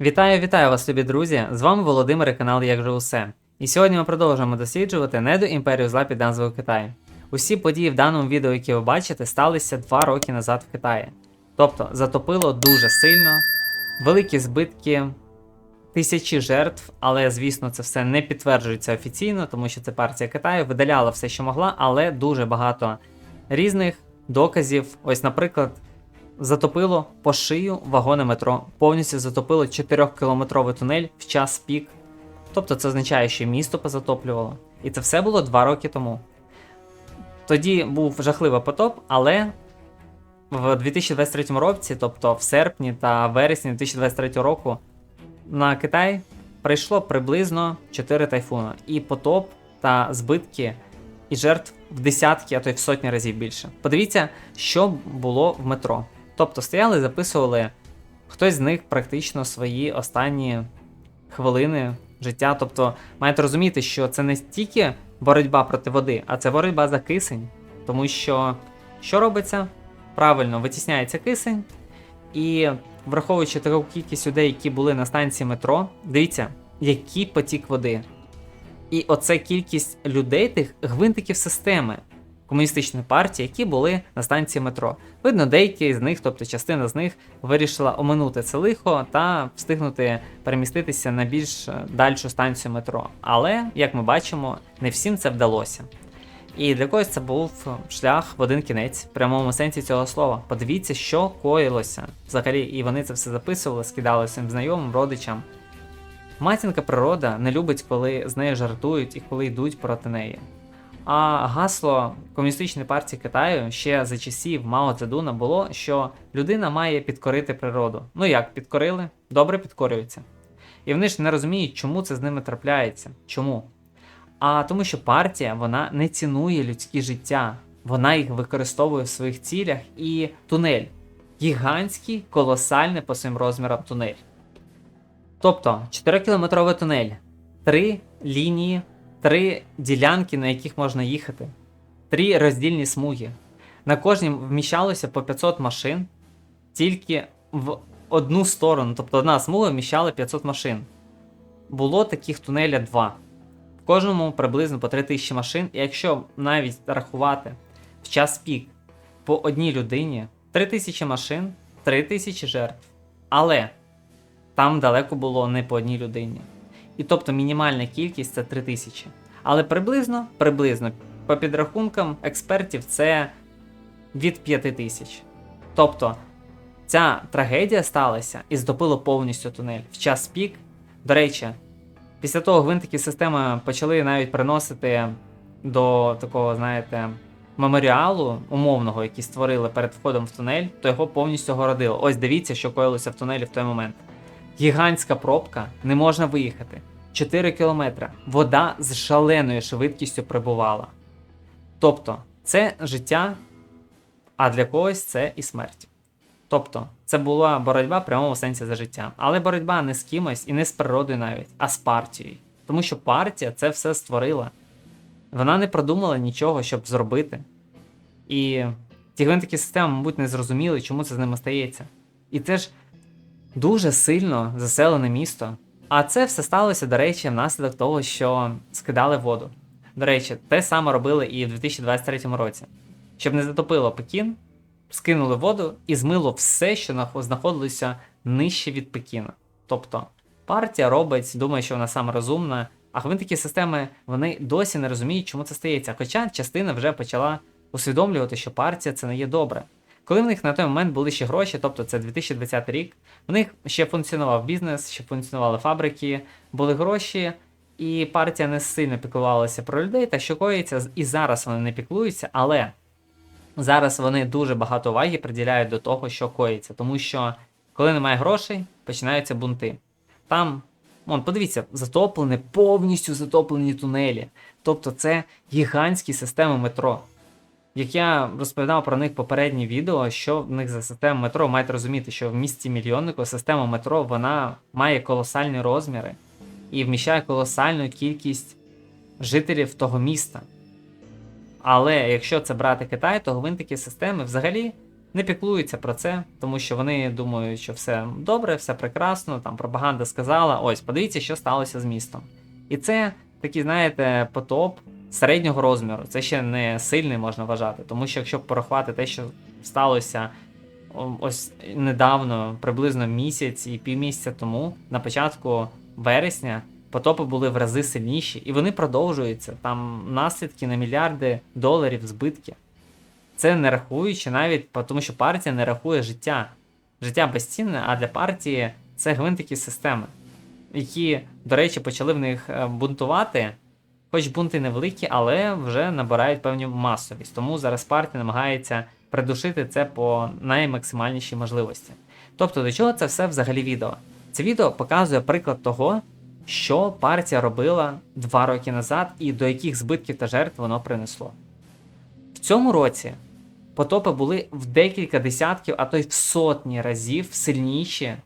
Вітаю, вітаю вас, любі друзі! З вами Володимир і канал Як же усе. І сьогодні ми продовжуємо досліджувати неду імперію зла під назвою Китай. Усі події в даному відео, які ви бачите, сталися два роки назад в Китаї. Тобто затопило дуже сильно, великі збитки, тисячі жертв, але звісно це все не підтверджується офіційно, тому що це партія Китаю видаляла все, що могла, але дуже багато різних доказів. Ось, наприклад, затопило по шию вагони метро, повністю затопило 4-кілометровий тунель в час пік. Тобто це означає, що місто позатоплювало. І це все було два роки тому. Тоді був жахливий потоп, але в 2023 році, тобто в серпні та вересні 2023 року, на Китай прийшло приблизно 4 тайфуни. І потоп та збитки і жертв в десятки, а то й в сотні разів більше. Подивіться, що було в метро. Тобто стояли, записували хтось з них практично свої останні хвилини життя. Тобто, маєте розуміти, що це не стільки боротьба проти води, а це боротьба за кисень. Тому що що робиться? Правильно, витісняється кисень, і враховуючи таку кількість людей, які були на станції метро, дивіться, який потік води. І оце кількість людей, тих гвинтиків системи комуністичної партії, які були на станції метро. Видно, деякі з них, тобто частина з них, вирішила оминути це лихо та встигнути переміститися на більш е, дальшу станцію метро. Але, як ми бачимо, не всім це вдалося. І для когось це був шлях в один кінець, в прямому сенсі цього слова. Подивіться, що коїлося взагалі, і вони це все записували, скидали своїм знайомим, родичам. Матінка природа не любить, коли з нею жартують і коли йдуть проти неї. А гасло Комуністичної партії Китаю ще за часів Мао Цзедуна було, що людина має підкорити природу. Ну як підкорили? Добре підкорюються. І вони ж не розуміють, чому це з ними трапляється. Чому? А тому, що партія вона не цінує людське життя, вона їх використовує в своїх цілях і тунель. Гігантський, колосальний по своїм розмірам тунель. Тобто 4-кілометровий тунель, три лінії, три ділянки, на яких можна їхати, три роздільні смуги. На кожній вміщалося по 500 машин, тільки в одну сторону, тобто одна смуга вміщала 500 машин. Було таких тунеля два. В кожному приблизно по 3000 машин, і якщо навіть рахувати в час пік по одній людині 3000 машин, 3000 жертв. Але там далеко було не по одній людині. І тобто мінімальна кількість це 3000. Але приблизно, приблизно, по підрахункам експертів, це від 5000. Тобто ця трагедія сталася і здопило повністю тунель в час пік. До речі, після того гвинтики системи почали навіть приносити до такого, знаєте, меморіалу умовного, який створили перед входом в тунель, то його повністю городило. Ось дивіться, що коїлося в тунелі в той момент. Гігантська пробка, не можна виїхати. 4 кілометри. Вода з шаленою швидкістю прибувала. Тобто, це життя, а для когось це і смерть. Тобто, це була боротьба в прямому сенсі за життя. Але боротьба не з кимось і не з природою навіть, а з партією. Тому що партія це все створила. Вона не продумала нічого, щоб зробити. І ті гвинтики системи, мабуть, не зрозуміли, чому це з ними стається. І це ж дуже сильно заселене місто. А це все сталося, до речі, внаслідок того, що скидали воду. До речі, те саме робили і в 2023 році. Щоб не затопило Пекін, скинули воду і змило все, що знаходилося нижче від Пекіна. Тобто партія робить, думає, що вона саме розумна, а гвинтики системи вони досі не розуміють, чому це стається. Хоча частина вже почала усвідомлювати, що партія це не є добре. Коли в них на той момент були ще гроші, тобто це 2020 рік, в них ще функціонував бізнес, ще функціонували фабрики, були гроші, і партія не сильно піклувалася про людей, та що коїться, і зараз вони не піклуються, але зараз вони дуже багато уваги приділяють до того, що коїться, тому що коли немає грошей, починаються бунти. Там, вон, подивіться, затоплені, повністю затоплені тунелі. Тобто це гігантські системи метро. Як я розповідав про них попереднє відео, що в них за система метро, маєте розуміти, що в місті мільйоннику система метро вона має колосальні розміри і вміщає колосальну кількість жителів того міста. Але якщо це брати Китай, то гвинтики системи взагалі не піклуються про це, тому що вони думають, що все добре, все прекрасно, там пропаганда сказала, ось, подивіться, що сталося з містом. І це такий, знаєте, потоп середнього розміру. Це ще не сильний можна вважати, тому що якщо порахувати те, що сталося ось недавно, приблизно місяць і півмісяця тому, на початку вересня, потопи були в рази сильніші, і вони продовжуються. Там наслідки на мільярди доларів збитки. Це не рахуючи навіть, тому що партія не рахує життя. Життя безцінне, а для партії це гвинтики системи, які, до речі, почали в них е, бунтувати. Хоч бунти невеликі, але вже набирають певну масовість. Тому зараз партія намагається придушити це по наймаксимальнішій можливості. Тобто, до чого це все взагалі відео? Це відео показує приклад того, що партія робила два роки назад і до яких збитків та жертв воно принесло. В цьому році потопи були в декілька десятків, а то й в сотні разів сильніші,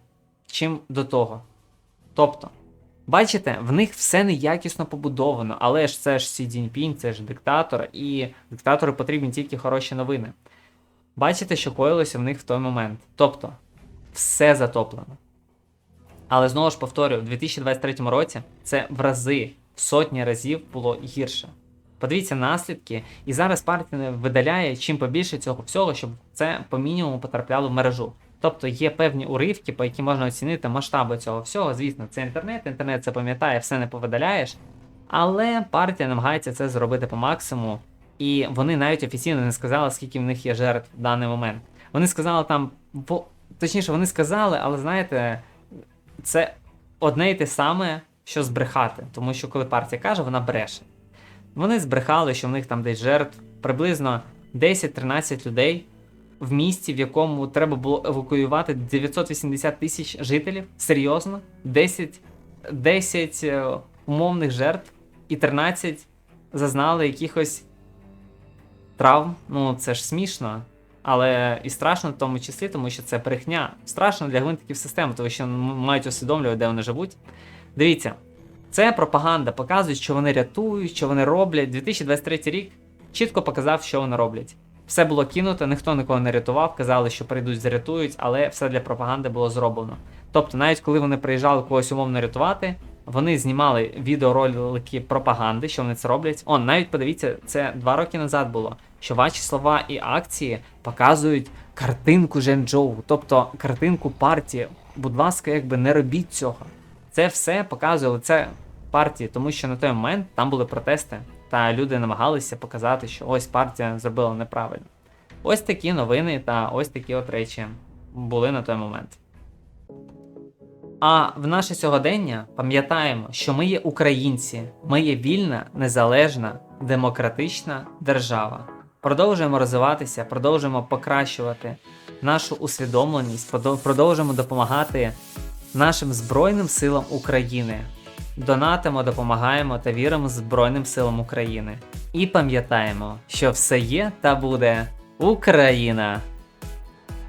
чим до того. Тобто, бачите, в них все неякісно побудовано, але ж це ж Сі Цзіньпінь, це ж диктатор, і диктатору потрібні тільки хороші новини. Бачите, що коїлося в них в той момент. Тобто, все затоплено. Але знову ж повторюю, в 2023 році це в рази, в сотні разів було гірше. Подивіться наслідки, і зараз партія видаляє чим побільше цього всього, щоб це по мінімуму потрапляло в мережу. Тобто є певні уривки, по яким можна оцінити масштаби цього всього. Звісно, це інтернет, інтернет це пам'ятає, все не повидаляєш. Але партія намагається це зробити по максимуму, і вони навіть офіційно не сказали, скільки в них є жертв в даний момент. Вони сказали там, по... точніше, вони сказали, але знаєте, це одне й те саме, що збрехати. Тому що коли партія каже, вона бреше. Вони збрехали, що в них там десь жертв приблизно 10-13 людей в місті, в якому треба було евакуювати 980 тисяч жителів. Серйозно? 10, 10 е, умовних жертв і 13 зазнали якихось травм. Ну, це ж смішно. Але і страшно в тому числі, тому що це брехня. Страшно для гвинтиків системи, тому що мають усвідомлювати, де вони живуть. Дивіться, це пропаганда, показує, що вони рятують, що вони роблять. 2023 рік чітко показав, що вони роблять. Все було кинуто, ніхто нікого не рятував, казали, що прийдуть, зарятують, але все для пропаганди було зроблено. Тобто, навіть коли вони приїжджали когось умовно рятувати, вони знімали відеоролики пропаганди, що вони це роблять. Он, навіть подивіться, це два роки назад було, що ваші слова і акції показують картинку Женчжоу, тобто картинку партії. Будь ласка, якби не робіть цього. Це все показує лице партії, тому що на той момент там були протести, та люди намагалися показати, що ось партія зробила неправильно. Ось такі новини та ось такі от речі були на той момент. А в наше сьогодення пам'ятаємо, що ми є українці, ми є вільна, незалежна, демократична держава. Продовжуємо розвиватися, продовжуємо покращувати нашу усвідомленість, продовжуємо допомагати нашим Збройним силам України. Донатимо, допомагаємо та віримо Збройним силам України. І пам'ятаємо, що все є та буде Україна!